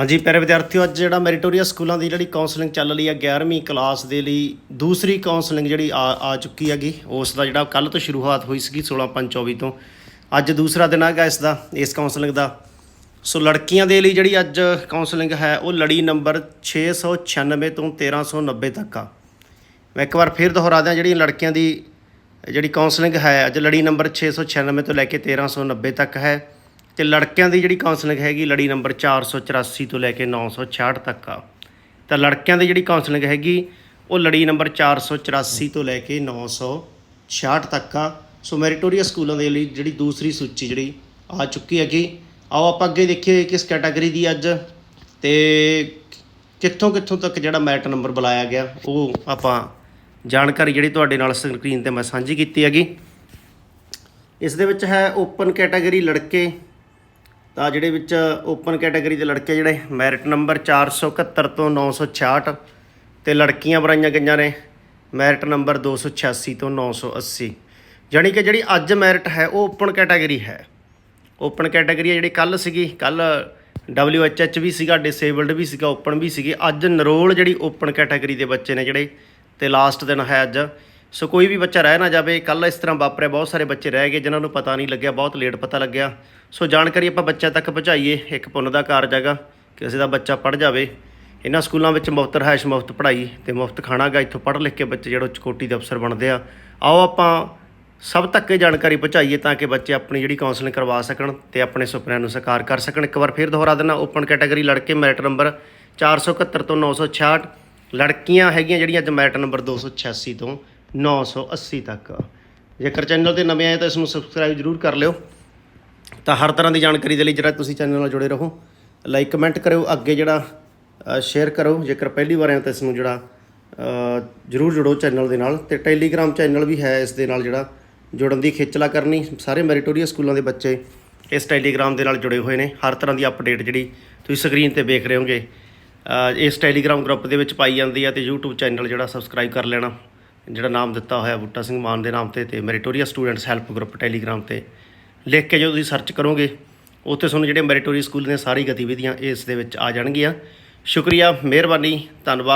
ਹਾਂਜੀ, ਪਿਆਰੇ ਵਿਦਿਆਰਥੀਓ, ਅੱਜ ਜਿਹੜਾ ਮੈਰੀਟੋਰੀਆ ਸਕੂਲਾਂ ਦੀ ਜਿਹੜੀ ਕਾਉਂਸਲਿੰਗ ਚੱਲ ਰਹੀ ਹੈ 11ਵੀਂ ਕਲਾਸ ਦੇ ਲਈ ਦੂਸਰੀ ਕਾਉਂਸਲਿੰਗ ਜਿਹੜੀ ਆ ਆ ਚੁੱਕੀ ਹੈਗੀ, ਉਸ ਦਾ ਜਿਹੜਾ ਕੱਲ ਤੋਂ ਸ਼ੁਰੂਆਤ ਹੋਈ ਸੀਗੀ 16/5/24 ਤੋਂ। ਅੱਜ ਦੂਸਰਾ ਦਿਨ ਹੈਗਾ ਇਸ ਦਾ, ਇਸ ਕਾਉਂਸਲਿੰਗ ਦਾ। ਸੋ ਲੜਕੀਆਂ ਦੇ ਲਈ ਜਿਹੜੀ ਅੱਜ ਕਾਉਂਸਲਿੰਗ ਹੈ, ਉਹ ਲੜੀ ਨੰਬਰ 696 ਤੋਂ 1390 ਤੱਕ ਆ। ਮੈਂ ਇੱਕ ਵਾਰ ਫੇਰ ਦੁਹਰਾ ਦਿਆਂ, ਜਿਹੜੀਆਂ ਲੜਕੀਆਂ ਦੀ ਜਿਹੜੀ ਕਾਉਂਸਲਿੰਗ ਹੈ, ਅੱਜ ਲੜੀ ਨੰਬਰ 696 ਤੋਂ ਲੈ ਕੇ 1390 ਤੱਕ ਹੈ। ਤੇ ਲੜਕਿਆਂ ਦੀ ਜਿਹੜੀ ਕਾਉਂਸਲਿੰਗ ਹੈਗੀ ਲੜੀ ਨੰਬਰ 484 ਤੋਂ ਲੈ ਕੇ 966 ਤੱਕ ਆ। ਤਾਂ ਲੜਕਿਆਂ ਦੀ ਜਿਹੜੀ ਕਾਉਂਸਲਿੰਗ ਹੈਗੀ, ਉਹ ਲੜੀ ਨੰਬਰ 484 ਤੋਂ ਲੈ ਕੇ 966 ਤੱਕ ਆ। ਸੋ ਮੈਰੀਟੋਰੀਅਸ ਸਕੂਲਾਂ ਦੇ ਲਈ ਜਿਹੜੀ ਦੂਸਰੀ ਸੂਚੀ ਜਿਹੜੀ ਆ ਚੁੱਕੀ ਹੈਗੀ, ਆਓ ਆਪਾਂ ਅੱਗੇ ਦੇਖੀਏ ਕਿਸ ਕੈਟਾਗਰੀ ਦੀ ਅੱਜ। ਤੇ ਕਿੱਥੋਂ ਕਿੱਥੋਂ ਤੱਕ ਜਿਹੜਾ ਮੈਰਿਟ ਨੰਬਰ ਬੁਲਾਇਆ ਗਿਆ, ਉਹ ਆਪਾਂ ਜਾਣਕਾਰੀ ਜਿਹੜੀ ਤੁਹਾਡੇ ਨਾਲ ਸਕਰੀਨ ਤੇ ਮੈਂ ਸਾਂਝੀ ਕੀਤੀ ਹੈਗੀ। ਇਸ ਦੇ ਵਿੱਚ ਹੈ ਓਪਨ ਕੈਟਾਗਰੀ ਲੜਕੇ ਤਾਂ ਜਿਹੜੇ ਵਿੱਚ ਓਪਨ ਕੈਟਾਗਰੀ ਦੇ ਲੜਕੇ ਜਿਹੜੇ, ਮੈਰਿਟ ਨੰਬਰ 471 ਤੋਂ 966 ਤੇ ਲੜਕੀਆਂ ਬਣਾਈਆਂ ਗਈਆਂ ਨੇ, ਮੈਰਿਟ ਨੰਬਰ 286 ਤੋਂ 980 ਜਾਣੀ ਕਿ ਜਿਹੜੀ ਅੱਜ ਮੈਰਿਟ ਹੈ, ਉਹ ਓਪਨ ਕੈਟਾਗਰੀ ਹੈ। ਓਪਨ ਕੈਟਾਗਰੀ ਹੈ ਜਿਹੜੀ ਕੱਲ ਸੀਗੀ ਕੱਲ WHH ਵੀ ਸੀਗਾ ਡਿਸੇਬਲਡ ਵੀ ਸੀਗਾ ਓਪਨ ਵੀ ਸੀਗੇ। ਅੱਜ ਨਰੋਲ ਜਿਹੜੀ ਓਪਨ ਕੈਟਾਗਰੀ ਦੇ ਬੱਚੇ ਨੇ ਜਿਹੜੇ, ਤੇ ਲਾਸਟ ਦਿਨ ਹੈ ਅੱਜ। ਸੋ ਕੋਈ ਵੀ ਬੱਚਾ ਰਹਿ ਨਾ ਜਾਵੇ ਕੱਲ ਇਸ ਤਰ੍ਹਾਂ ਵਾਪਰਿਆ, ਬਹੁਤ ਸਾਰੇ ਬੱਚੇ ਰਹਿ ਗਏ, ਜਿਨ੍ਹਾਂ ਨੂੰ ਪਤਾ ਨਹੀਂ ਲੱਗਿਆ, ਬਹੁਤ ਲੇਟ ਪਤਾ ਲੱਗਿਆ। ਸੋ ਜਾਣਕਾਰੀ ਆਪਾਂ ਬੱਚਿਆਂ ਤੱਕ ਪਹੁੰਚਾਈਏ, ਇੱਕ ਪੁੰਨ ਦਾ ਕਾਰਜ ਹੈਗਾ ਕਿਸੇ ਦਾ ਬੱਚਾ ਪੜ ਜਾਵੇ। ਇਹਨਾਂ ਸਕੂਲਾਂ ਵਿੱਚ ਮੁਫਤ ਰਹਾਇਸ਼, ਮੁਫਤ ਪੜ੍ਹਾਈ ਤੇ ਮੁਫਤ ਖਾਣਾ ਗਾ ਇੱਥੋਂ ਪੜ੍ਹ ਲਿਖ ਕੇ ਬੱਚੇ ਜਿਹੜੇ ਚਕੋਟੀ ਦੇ ਅਫਸਰ ਬਣਦੇ ਆ। ਆਓ ਆਪਾਂ ਸਭ ਤੱਕ ਇਹ ਜਾਣਕਾਰੀ ਪਹੁੰਚਾਈਏ ਤਾਂ ਕਿ ਬੱਚੇ ਆਪਣੀ ਜਿਹੜੀ ਕਾਉਂਸਲਿੰਗ ਕਰਵਾ ਸਕਣ ਤੇ ਆਪਣੇ ਸੁਪਨਿਆਂ ਨੂੰ ਸਾਕਾਰ ਕਰ ਸਕਣ। ਇੱਕ ਵਾਰ ਫਿਰ ਦੁਹਰਾ ਦਿੰਦਾ ਓਪਨ ਕੈਟਾਗਰੀ ਲੜਕੇ ਮੈਰਿਟ ਨੰਬਰ 471 ਤੋਂ 966 ਲੜਕੀਆਂ ਹੈਗੀਆਂ ਜਿਹੜੀਆਂ ਅੱਜ ਮੈਰਿਟ ਨੰਬਰ 286 ਤੋਂ 980 ਤੱਕ। ਜੇਕਰ ਚੈਨਲ ਤੇ ਨਵੇਂ ਆਏ ਤਾਂ ਇਸ ਨੂੰ ਸਬਸਕ੍ਰਾਈਬ ਜਰੂਰ ਕਰ ਲਿਓ। ਤਾਂ ਹਰ ਤਰ੍ਹਾਂ ਦੀ ਜਾਣਕਾਰੀ ਦੇ ਲਈ ਜਿਹੜਾ ਤੁਸੀਂ ਚੈਨਲ ਨਾਲ ਜੁੜੇ ਰਹੋ ਲਾਈਕ ਕਮੈਂਟ ਕਰਿਓ, ਅੱਗੇ ਜਿਹੜਾ ਸ਼ੇਅਰ ਕਰੋ ਜੇਕਰ ਪਹਿਲੀ ਵਾਰ ਆਏ ਤਾਂ ਇਸ ਨੂੰ ਜਿਹੜਾ ਜਰੂਰ ਜੁੜੋ ਚੈਨਲ ਦੇ ਨਾਲ। ਤੇ ਟੈਲੀਗ੍ਰਾਮ ਚੈਨਲ ਵੀ ਹੈ ਇਸ ਦੇ ਨਾਲ ਜਿਹੜਾ, ਜੁੜਨ ਦੀ ਖੇਚਲਾ ਕਰਨੀ। ਸਾਰੇ ਮੈਰੀਟੋਰੀਅਸ ਸਕੂਲਾਂ ਦੇ ਬੱਚੇ ਇਸ ਟੈਲੀਗ੍ਰਾਮ ਦੇ ਨਾਲ ਜੁੜੇ ਹੋਏ ਨੇ। ਹਰ ਤਰ੍ਹਾਂ ਦੀ ਅਪਡੇਟ ਜਿਹੜੀ ਤੁਸੀਂ ਸਕਰੀਨ ਤੇ ਵੇਖ ਰਹੇ ਹੋਗੇ। ਇਸ ਟੈਲੀਗ੍ਰਾਮ ਗਰੁੱਪ ਦੇ ਵਿੱਚ ਪਾਈ ਜਾਂਦੀ ਹੈ ਤੇ YouTube ਚੈਨਲ ਜਿਹੜਾ ਸਬਸਕ੍ਰਾਈਬ ਕਰ ਲੈਣਾ। ਜਿਹੜਾ ਨਾਮ ਦਿੱਤਾ ਹੋਇਆ ਬੂਟਾ ਸਿੰਘ ਮਾਨ ਦੇ ਨਾਮ ਤੇ ਤੇ meritorious students help group Telegram ਤੇ ਲਿਖ ਕੇ ਜਦੋਂ ਤੁਸੀਂ ਸਰਚ ਕਰੋਗੇ, ਉੱਥੇ ਤੁਹਾਨੂੰ ਜਿਹੜੇ ਮੈਰੀਟੋਰੀ ਸਕੂਲ ਦੀਆਂ ਸਾਰੀ ਗਤੀਵਿਧੀਆਂ ਇਸ ਦੇ ਵਿੱਚ ਆ ਜਾਣਗੀਆਂ। ਸ਼ੁਕਰੀਆ, ਮਿਹਰਬਾਨੀ, ਧੰਨਵਾਦ।